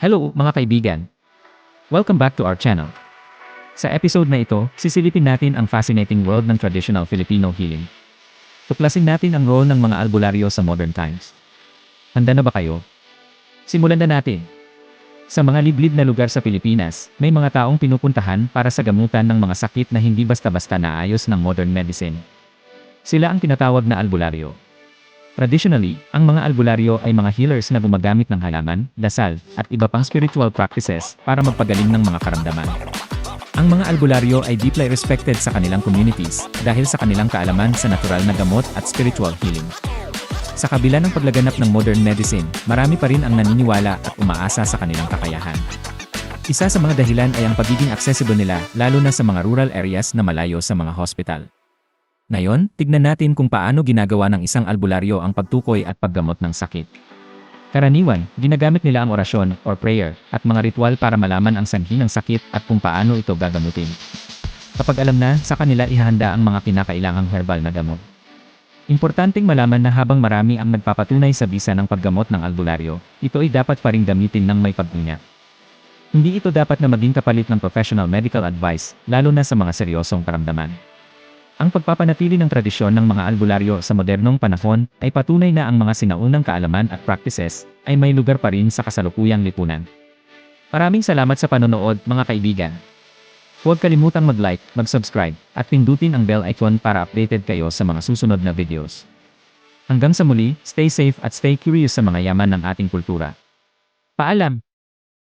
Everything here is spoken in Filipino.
Hello mga kaibigan! Welcome back to our channel. Sa episode na ito, sisilipin natin ang fascinating world ng traditional Filipino healing. Tuklasin natin ang role ng mga albularyo sa modern times. Handa na ba kayo? Simulan na natin. Sa mga liblib na lugar sa Pilipinas, may mga taong pinupuntahan para sa gamutan ng mga sakit na hindi basta-basta naayos ng modern medicine. Sila ang tinatawag na albularyo. Traditionally, ang mga albularyo ay mga healers na gumagamit ng halaman, dasal, at iba pang spiritual practices para magpagaling ng mga karamdaman. Ang mga albularyo ay deeply respected sa kanilang communities dahil sa kanilang kaalaman sa natural na gamot at spiritual healing. Sa kabila ng paglaganap ng modern medicine, marami pa rin ang naniniwala at umaasa sa kanilang kakayahan. Isa sa mga dahilan ay ang pagiging accessible nila lalo na sa mga rural areas na malayo sa mga hospital. Ngayon, tignan natin kung paano ginagawa ng isang albularyo ang pagtukoy at paggamot ng sakit. Karaniwan, ginagamit nila ang orasyon or prayer at mga ritual para malaman ang sanhi ng sakit at kung paano ito gagamutin. Kapag alam na, sa kanila ihahanda ang mga kinakailangang herbal na gamot. Importanteng malaman na habang marami ang nagpapatunay sa bisa ng paggamot ng albularyo, ito ay dapat pa rin gamitin ng may pagdunya. Hindi ito dapat na maging kapalit ng professional medical advice, lalo na sa mga seryosong karamdaman. Ang pagpapanatili ng tradisyon ng mga albularyo sa modernong panahon ay patunay na ang mga sinaunang kaalaman at practices ay may lugar pa rin sa kasalukuyang lipunan. Maraming salamat sa panonood mga kaibigan. Huwag kalimutang mag-like, mag-subscribe, at pindutin ang bell icon para updated kayo sa mga susunod na videos. Hanggang sa muli, stay safe at stay curious sa mga yaman ng ating kultura. Paalam!